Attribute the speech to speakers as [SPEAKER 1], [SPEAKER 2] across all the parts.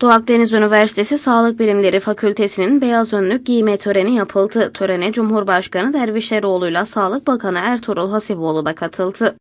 [SPEAKER 1] Doğu Akdeniz Üniversitesi Sağlık Bilimleri Fakültesi'nin beyaz önlük giyme töreni yapıldı. Törene Cumhurbaşkanı Derviş Eroğlu'yla Sağlık Bakanı Ertuğrul Hasiboğlu da katıldı.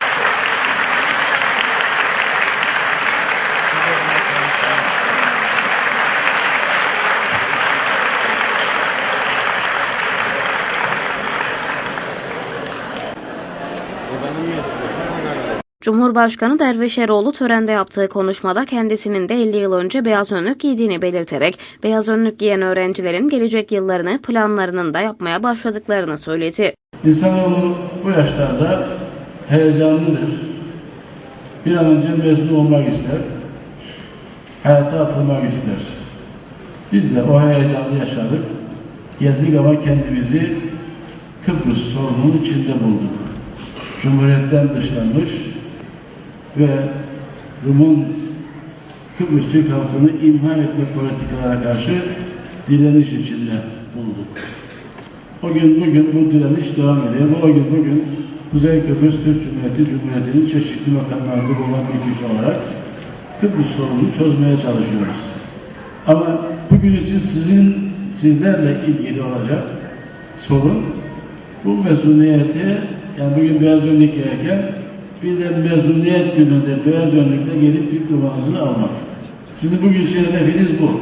[SPEAKER 1] Cumhurbaşkanı Derviş Eroğlu törende yaptığı konuşmada kendisinin de 50 yıl önce beyaz önlük giydiğini belirterek beyaz önlük giyen öğrencilerin gelecek yıllarını planlarının da yapmaya başladıklarını söyledi.
[SPEAKER 2] İnsanoğlu bu yaşlarda heyecanlıdır. Bir an önce mezun olmak ister. Hayata atılmak ister. Biz de o heyecanı yaşadık. Geldik ama kendimizi Kıbrıs sorununun içinde bulduk. Cumhuriyetten dışlanmış ve Rum'un Kıbrıs Türk halkını imha etme politikalara karşı direniş içinde bulduk. O gün bugün bu direniş devam ediyor. O gün bugün Kuzey Kıbrıs Türk Cumhuriyeti Cumhuriyeti'nin çeşitli makamlarında bulunan bir kişi olarak Kıbrıs sorununu çözmeye çalışıyoruz. Ama bugün için sizin sizlerle ilgili olacak sorun bu mezuniyeti yani bugün beyaz önlük giyerken bir de mezuniyet gününde beyaz önlükle gelip diplomanızı almak. Sizin bugün hedefiniz bu.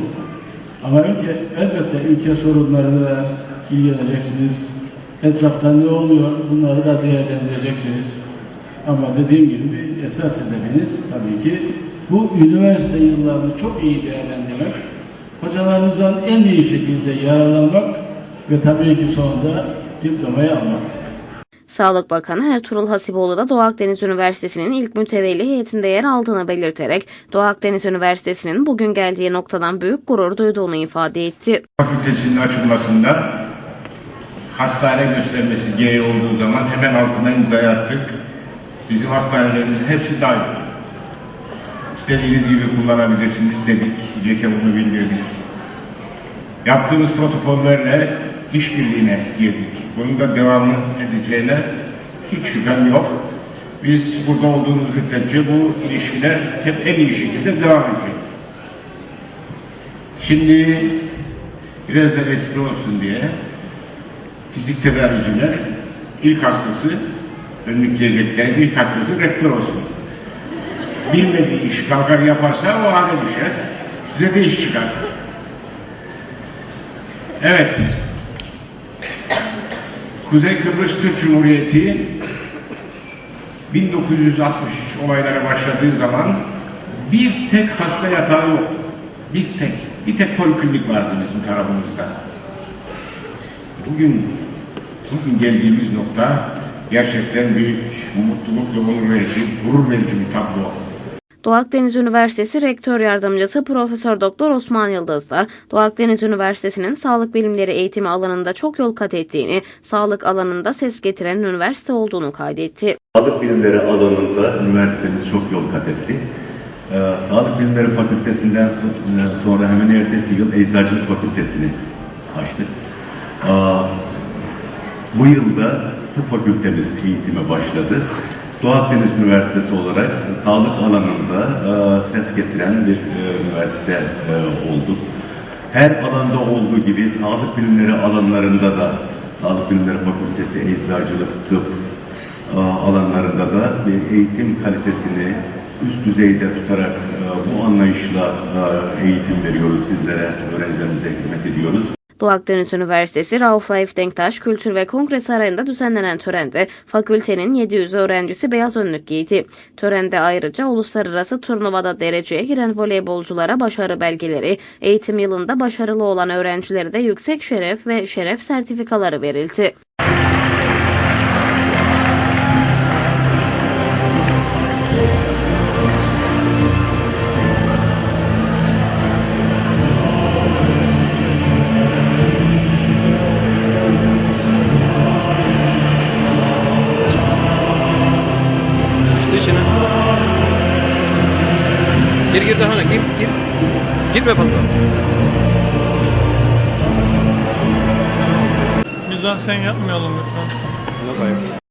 [SPEAKER 2] Ama ülke, elbette ülke sorunlarıyla ilgileneceksiniz. Etrafta ne oluyor bunları da değerlendireceksiniz. Ama dediğim gibi esas hedefiniz tabii ki bu üniversite yıllarını çok iyi değerlendirmek, hocalarınızdan en iyi şekilde yararlanmak ve tabii ki sonunda diplomayı almak.
[SPEAKER 1] Sağlık Bakanı Ertuğrul Hasiboğlu da Doğu Akdeniz Üniversitesi'nin ilk mütevelli heyetinde yer aldığını belirterek Doğu Akdeniz Üniversitesi'nin bugün geldiği noktadan büyük gurur duyduğunu ifade etti.
[SPEAKER 3] fakültesinin açılmasında hastane göstermesi gereği olduğu zaman hemen altına imzayı attık. Bizim hastanelerimizin hepsi dahil. İstediğiniz gibi kullanabilirsiniz dedik. İlke bunu bildirdik. Yaptığımız protokollerle işbirliğine girdik. Bunun da devamı edeceğine hiç şüphem yok. Biz burada olduğumuz müddetçe bu ilişkiler hep en iyi şekilde devam edecek. Şimdi biraz da espri olsun diye fizik tedaviciler ilk hastası önlük giyeceklerin ilk hastası rektör olsun. Bilmediği iş kalkar yaparsa o hale düşer. Size de iş çıkar. Evet. Kuzey Kıbrıs Türk Cumhuriyeti 1963 olayları başladığı zaman bir tek hasta yatağı yoktu. Bir tek. Bir tek poliklinik vardı bizim tarafımızda. Bugün bugün geldiğimiz nokta gerçekten büyük mutluluk ve onur verici, gurur verici bir tablo.
[SPEAKER 1] Doğu Akdeniz Üniversitesi Rektör Yardımcısı Profesör Doktor Osman Yıldız da Doğu Akdeniz Üniversitesi'nin sağlık bilimleri eğitimi alanında çok yol kat ettiğini, sağlık alanında ses getiren üniversite olduğunu kaydetti.
[SPEAKER 4] Sağlık bilimleri alanında üniversitemiz çok yol kat etti. Ee, Sağlık Bilimleri Fakültesinden so- sonra hemen ertesi yıl Eczacılık Fakültesini açtık. Aa, Bu yılda tıp fakültemiz eğitime başladı. Doğu Akdeniz Üniversitesi olarak sağlık alanında e, ses getiren bir e, üniversite e, olduk. Her alanda olduğu gibi sağlık bilimleri alanlarında da Sağlık Bilimleri Fakültesi, Eczacılık, Tıp, alanlarında da bir eğitim kalitesini üst düzeyde tutarak bu anlayışla eğitim veriyoruz sizlere, öğrencilerimize hizmet ediyoruz.
[SPEAKER 1] Doğu Akdeniz Üniversitesi Rauf Raif Denktaş Kültür ve Kongre Sarayı'nda düzenlenen törende fakültenin 700 öğrencisi beyaz önlük giydi. Törende ayrıca uluslararası turnuvada dereceye giren voleybolculara başarı belgeleri, eğitim yılında başarılı olan öğrencilere de yüksek şeref ve şeref sertifikaları verildi.
[SPEAKER 5] Gir gir. Girme fazla.
[SPEAKER 6] Mizan sen yapmayalım lütfen.
[SPEAKER 5] Yok hayır.